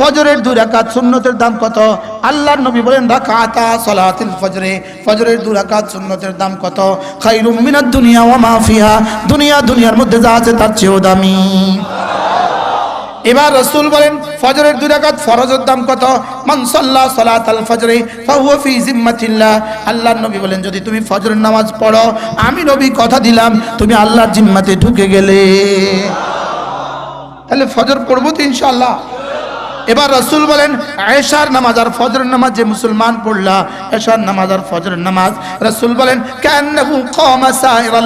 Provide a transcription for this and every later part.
ফজরের দুই রাকাত সুন্নতের দাম কত? আল্লাহর নবী বলেন, রাকাতা সালাতুল ফজরে। ফজরের দুই রাকাত সুন্নতের দাম কত? খাইরুম মিনাদ দুনিয়া ওয়া মা ফিহা। দুনিয়া দুনিয়ার মধ্যে যা আছে তার চেয়েও দামি। এবার রসুল বলেন, ফজরের দুই রাকাত ফরজের দাম কত? মান সাল্লা সালাত আল ফজরে, ফাহুয়া ফি জিম্মাতিল্লাহ। আল্লাহর নবী বলেন, যদি তুমি ফজরের নামাজ পড়ো, আমি নবী কথা দিলাম, তুমি আল্লাহর জিম্মাতে ঢুকে গেলে। তাহলে ফজর পড়ব তো ইনশাআল্লাহ। এবার রসুল বলেন এশার নামাজ আর ফজর নামাজ যে মুসলমান পড়লা এশার নামাজ আর ফজর নামাজ। রসুল বলেন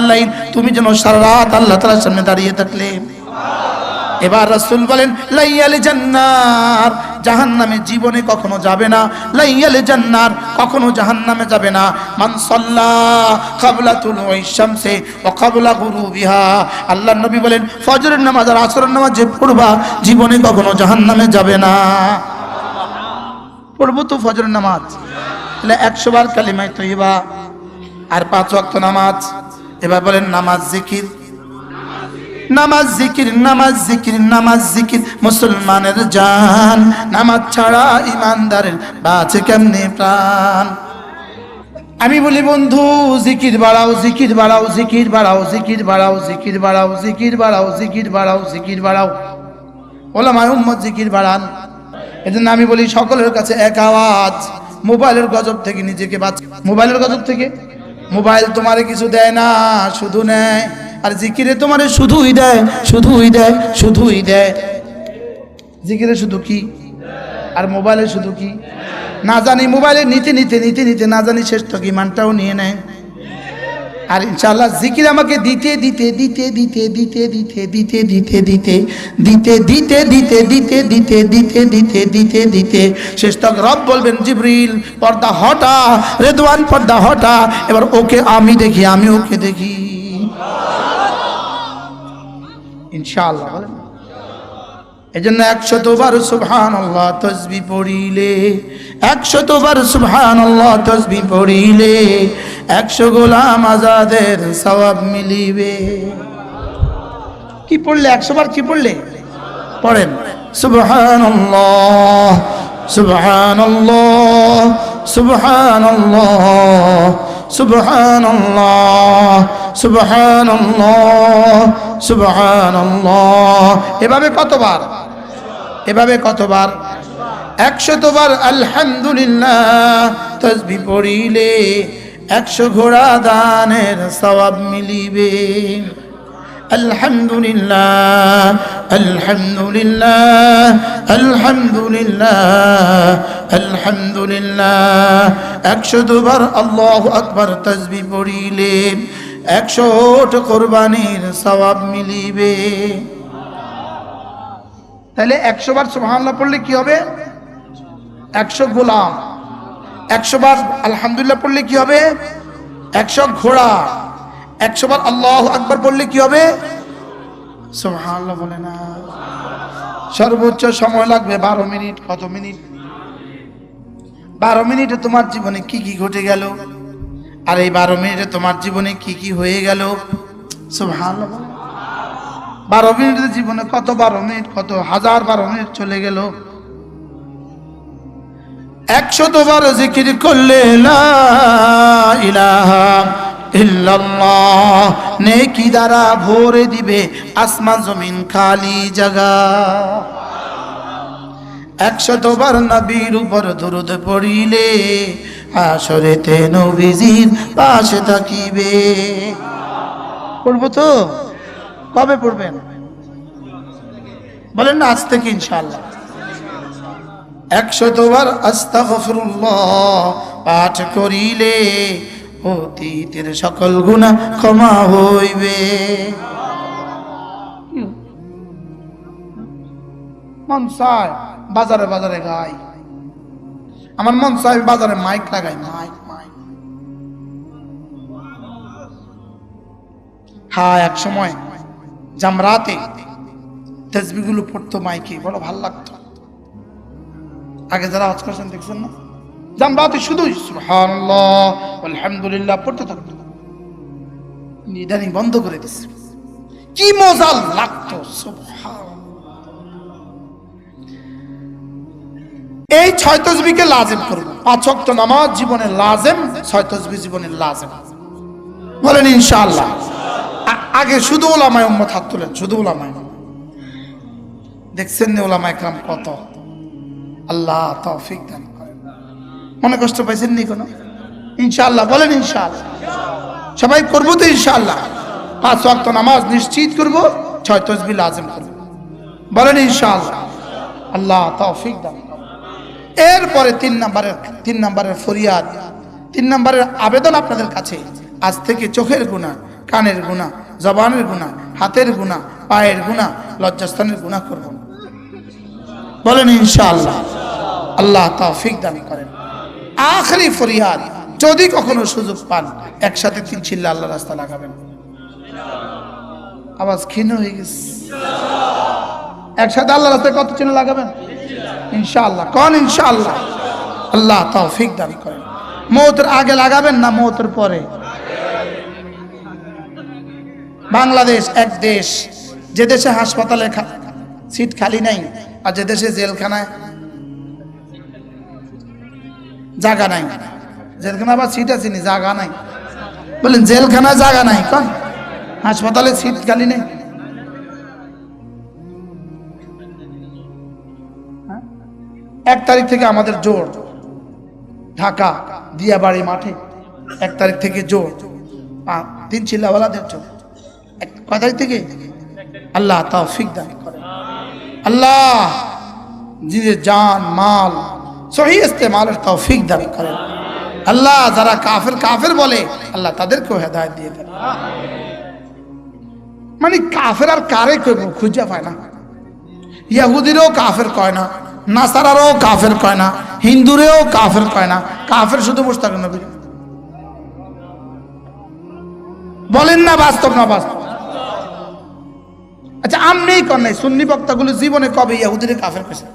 লাইল। তুমি যেন সারা রাত আল্লাহ তালার সামনে দাঁড়িয়ে থাকলে। এবার রসুল বলেন, লাইয়ালে জান্নার জাহান্নামে জীবনে কখনো যাবে না। লাইয়ালে জান্নার কখনো জাহান্নামে যাবে না। মান সাল্লা কাবলা তুলুই শামসে ওয়া কাবলা গুরুবিহা। আল্লাহ নবী বলেন, ফজরের নামাজ আর আসরের নামাজ যে পড়বা, জীবনে কখনো জাহান্নামে যাবে না। পড়ব তো ফজরের নামাজ। তাহলে একশো বার কালিমায় তৈবা আর পাঁচ ওয়াক্ত নামাজ। এবার বলেন, নামাজ জিকির নামাজ জিকির নামাজ জিকির নামাজ জিকির। মুসলমানের জান, নামাজ ছাড়া ইমানদারের বাঁচে কেমনে প্রাণ? আমি বলি, বন্ধু, জিকির বাড়াও জিকির বাড়াও জিকির বাড়াও জিকির বাড়াও জিকির বাড়াও জিকির বাড়াও জিকির বাড়াও জিকির বাড়াও। ওলামায় উম্মত জিকির বাড়ান। এজন্য আমি বলি, সকলের কাছে এক আওয়াজ। মোবাইলের গজব থেকে নিজেকে বাঁচ মোবাইলের গজব থেকে? মোবাইল তোমারে কিছু দেয় না, শুধু নেয়। আর জিকিরে তোমারে শুধুই দেয় শুধুই দেয় শুধুই দেয় জিকিরে শুধু কি আর মোবাইলে শুধু কি না জানি মোবাইলে নিতে নিতে নিতে নিতে না জানি শেষ তো ইমানটাও নিয়ে নেয় আর ইনশাআল্লাহ জিকির আমাকে দিতে দিতে দিতে দিতে দিতে দিতে দিতে দিতে দিতে দিতে দিতে দিতে দিতে দিতে দিতে দিতে দিতে দিতে শেষ তক রব বলবেন জিবরিল পর্দা হটা রেদওয়ান পর্দা হটা এবার ওকে আমি দেখি আমি ওকে দেখি ইনশাআল্লাহ, বলেন। এজন্য একশত বার সুবহান আল্লাহ তসবি পড়িলে একশত বার সুবহান আল্লাহ তসবি পড়িলে একশো গোলাম আজাদের সওয়াব মিলিবে। কি পড়লে? একশো বার কি পড়লে? পড়েন। সুবহান আল্লাহ সুবহান আল্লাহ এভাবে কতবার? এভাবে কতবার? একশতবার আলহামদুলিল্লাহ, তসবি পড়িলে একশো ঘোড়া দানের সওয়াব মিলিবে। আলহামদুলিল্লাহ আলহামদুলিল্লাহ আলহামদুলিল্লাহ আলহামদুলিল্লাহ। একশো দুবার আল্লাহ আকবার তসবি পড়িলে একশো কোরবানির সবাব মিলিবে। তাহলে একশো বার সুবহানাল্লাহ পড়লে কি হবে? একশো গোলাম। একশো বার আলহামদুলিল্লাহ পড়লে কি হবে? একশো ঘোড়া। একশো বার আল্লাহ আকবার পড়লে কি হবে? সুবহানাল্লাহ বলে না। সর্বোচ্চ সময় লাগবে বারো মিনিট, কত মিনিট? বারো মিনিটে তোমার জীবনে কি কি ঘটে গেল? আর এই বারো মিনিটে তোমার জীবনে কি কি হয়ে গেল? বলে। বারো মিনিটের জীবনে কত বারো মিনিট, কত হাজার বারো মিনিট চলে গেল? একশত বার জিকির করলে নেকি দ্বারা ভরে দিবে আসমান জমিন খালি জায়গা একশত বার নবীর উপর দুরুদ পড়িলে আসরেতে নবীজির পাশে থাকিবে। পড়ব তো? কবে পড়বেন? বলেন না, আজ থেকে ইনশাআল্লাহ। একশো তোবার আস্তাগফিরুল্লাহ পাঠ করিলে অতীতের সকল গুণা ক্ষমা হইবে। মন চায় বাজারে বাজারে গাই। আমার মন চায় বাজারে মাইক লাগাই। মাইক মাইক হ্যাঁ এক সময় জামরাতে তেজবিগুলো পড়তো মাইকে, বড় ভালো লাগতো। আগে যারা হজ করছেন, দেখছেন না? জামরাতে সুবহানাল্লাহ, আলহামদুলিল্লাহ পড়তে থাকতো। ইদানিং বন্ধ করে দিচ্ছে কি মজা লাগতো সুবহান এই ছয় তসবিকে লাজেম করব পাঁচ ওয়াক্ত নামাজ জীবনের লাজেম, ছয় তসবি জীবনের লাজেম। বলেন ইনশাআল্লাহ। আগে শুধু ওলামায় উম্মত হাত তোলেন, শুধু ওলামায়। দেখছেন নি ওলামা একরাম কত? আল্লাহ তৌফিক দান মনে কষ্ট পাইছেন নি কোনো? ইনশাআল্লাহ, বলেন ইনশাআল্লাহ। সবাই করব তো ইনশাআল্লাহ। পাঁচ ওয়াক্ত নামাজ নিশ্চিত করব, ছয় তসবি লাজেম করব। বলেন ইনশাআল্লাহ। আল্লাহ তৌফিক দান। এরপরে তিন নম্বরের তিন নম্বরের ফরিয়াদ, তিন নম্বরের আবেদন আপনাদের কাছে। আজ থেকে চোখের গুণা, কানের গুণা, জবানের গুণা, হাতের গুণা, পায়ের গুণা, লজ্জাস্থানের গুণা করব। বলেন ইনশাআল্লাহ, আল্লাহ তৌফিক দান করেন। আখরি ফরিয়াদ, যদি কখনো সুযোগ পান, একসাথে তিন চিল্লা আল্লাহ রাস্তা লাগাবেন। আওয়াজ ক্ষীণ হয়ে গেছে। একসাথে আল্লাহ রাস্তায় কত চিহ্ন লাগাবেন? ইনশাআল্লাহ, কন ইনশাআল্লাহ? আল্লাহ তৌফিক দান করেন। মৌতের আগে লাগাবেন না মৌতের পরে? বাংলাদেশ এক দেশ, যে দেশে হাসপাতালে সিট খালি নাই আর যে দেশে জেলখানায় জায়গা নাই। জেলখানা আবার সিট আছে নি, জায়গা নাই। বলেন, জেলখানায় জায়গা নাই কন হাসপাতালে সিট খালি নেই। এক তারিখ থেকে আমাদের জোর। ঢাকা, দিয়াবাড়ি মাঠে এক তারিখ থেকে জোর। তিন চিল্লাওয়ালাদের জোর। এক- কয় তারিখ থেকে? আল্লাহ তৌফিক দান করে আল্লাহ নিজের জান, মাল, সহি ইস্তেমালের তৌফিক দান করেন। আল্লাহ যারা কাফের কাফের বলে, আল্লাহ তাদেরকেও হেদায়ত দিয়ে দেন। মানে কাফের আর কারে খুঁজে পায় না। ইয়াহুদিরও কাফের কয় না। নাসারারও কাফের কয় না, হিন্দুরেও কাফের কয় না, কাফের শুধু মুস্তাক নবী। বলেন না বাস্তব না বাস্তব? আচ্ছা আমনেই কর নাই, সুন্নি বক্তাগুলো জীবনে কবে ইয়াহুদিরে কাফের কইছে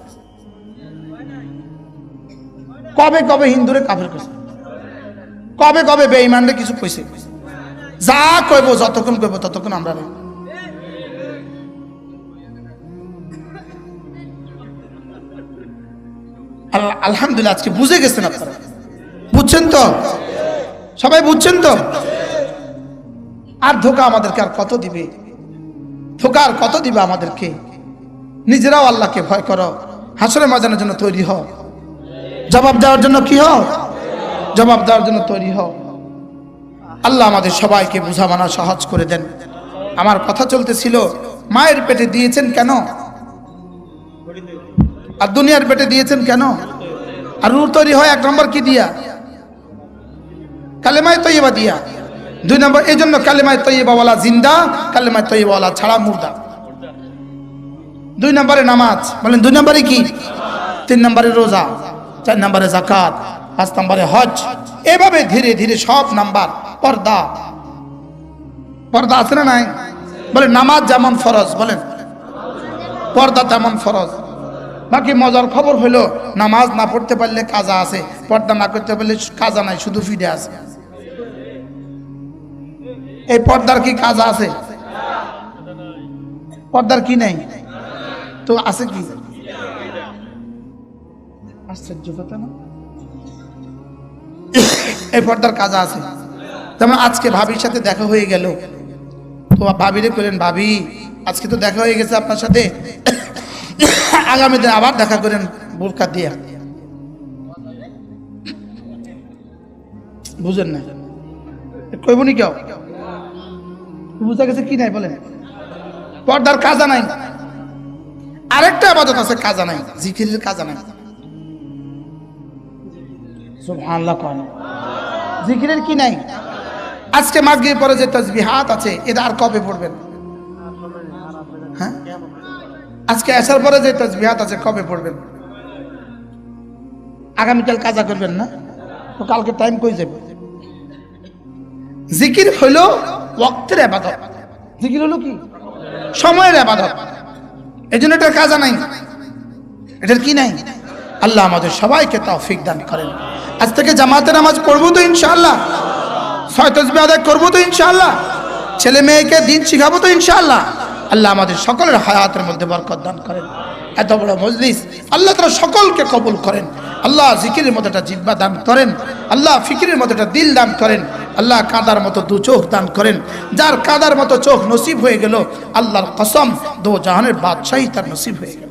কবে কবে হিন্দুরে কাফের কইছে কবে কবে বেঈমানরে কিছু কইছে? যা কইব, যতক্ষণ কইব, ততক্ষণ আমরা আল্লাহ আলহামদুলিল্লাহ, আজকে বুঝে গেছেন আপনারা। বুঝছেন তো? সবাই বুঝছেন তো? আর ধোকা আমাদেরকে আর কত দিবে? ধোকা আর কত দিবে আমাদেরকে? নিজেরাও আল্লাহকে ভয় করো। হাসরে মাজানোর জন্য তৈরি হও। জবাব দেওয়ার জন্য কি হও? জবাব দেওয়ার জন্য তৈরি হও। আল্লাহ আমাদের সবাইকে বুঝা মানা সহজ করে দেন। আমার কথা চলতেছিল, মায়ের পেটে দিয়েছেন কেন? আর দুনিয়ার পেটে দিয়েছেন কেন? আর রুর তৈরি হয় এক নম্বর কি দিয়া? কালেমায় তৈবা দিয়া। দুই নম্বর এই জন্য কালেমায় তৈবাওয়ালা জিন্দা, কালেমায় তৈবাওয়ালা ছাড়া মুর্দা। দুই নম্বরে নামাজ, বলেন দুই নম্বরে কি? তিন নম্বরে রোজা, চার নম্বরে জাকাত পাঁচ নম্বরে হজ। এভাবে ধীরে ধীরে সব নাম্বার, পর্দা। পর্দা আছে না নাই? বলে নামাজ যেমন ফরজ, বলেন। পর্দা তেমন ফরজ। বাকি মজার খবর হলো নামাজ না পড়তে পারলে কাজা আছে, পর্দা না করতে পারলে কাজা নাই, শুধু ফিডে আছে। এই পর্দার কি কাজা আছে? পর্দার কি নাই? তো আছে কি? আশ্চর্য কথা না? এই পর্দার কাজা আছে। যেমন আজকে ভাবির সাথে দেখা হয়ে গেল। তো ভাবিরে বললেন ভাবি, আজকে তো দেখা হয়ে গেছে আপনার সাথে। আগামী দিন আবার দেখা করেন বোরকা দিয়া। বুঝেন না? কইবনি কেউ? বুঝা গেছে কি নাই বলেন? পর্দার কাজা নাই। আরেকটা আবাদত আছে, কাজা নাই। জিকিরের কাজা নাই। জিকিরের কি নাই? আজকে মাগরিব পরে যে তাসবিহাত আছে, এটা আর কবে পড়বেন? আজকে আসার পরে যে তাসবিহাত আছে, কবে পড়বেন? আগামীকাল কাজা করবেন না? তো কালকে টাইম কই যাবে? জিকির হলো ওয়াক্তের আবাদত। জিকির হলো কি? সময়ের আবাদত। এই জন্য এটার কাজা নাই। এটার কি নাই? আল্লাহ আমাদের সবাইকে তৌফিক দান করেন। আজ থেকে জামাতের নামাজ পড়ব তো ইনশাআল্লাহ। ছয় তসবি আদায় করব তো ইনশাআল্লাহ। ছেলে মেয়েকে দিন শিখাবো তো ইনশাআল্লাহ। আল্লাহ আমাদের সকলের হায়াতের মধ্যে বরকত দান করেন। এত বড় মজলিস, আল্লাহ তারা সকলকে কবুল করেন। আল্লাহ জিকিরের মতো একটা জিব্বা দান করেন। আল্লাহ ফিকিরের মতো একটা দিল দান করেন। আল্লাহ কাদার মতো দু চোখ দান করেন। যার কাদার মতো চোখ নসিব হয়ে গেল, আল্লাহর কসম দো জাহানের বাদশাহী তার নসিব হয়ে গেল।